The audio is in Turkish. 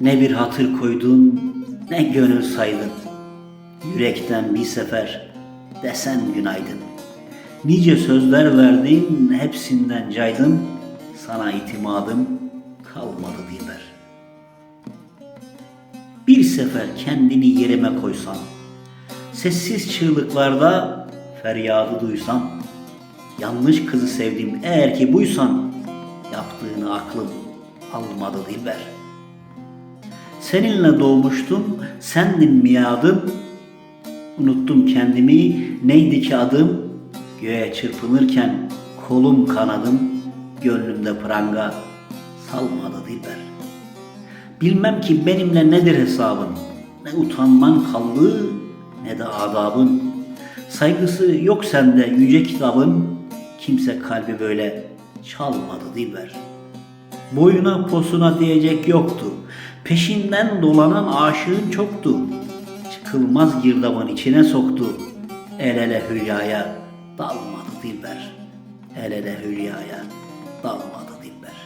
Ne bir hatır koydun, ne gönül saydın. Yürekten bir sefer desen günaydın. Nice sözler verdin, hepsinden caydın. Sana itimadım kalmadı Dilber. Bir sefer kendini yerime koysan, sessiz çığlıklarda feryadı duysan, yanlış kızı sevdim eğer ki buysan, yaptığını aklım almadı Dilber. Seninle doğmuştum, sendin miadım, unuttum kendimi, neydi ki adım, göğe çırpınırken kolum kanadım, gönlümde pranga salmadı Dilber. Bilmem ki benimle nedir hesabın, ne utanman kaldı ne de adabın. Saygısı yok sende yüce kitabın, kimse kalbi böyle çalmadı Dilber. Boyuna posuna diyecek yoktu, peşinden dolanan aşığın çoktu. Çıkılmaz girdabın içine soktu, el ele hülyaya dalmadı Dilber. El ele hülyaya dalmadı Dilber.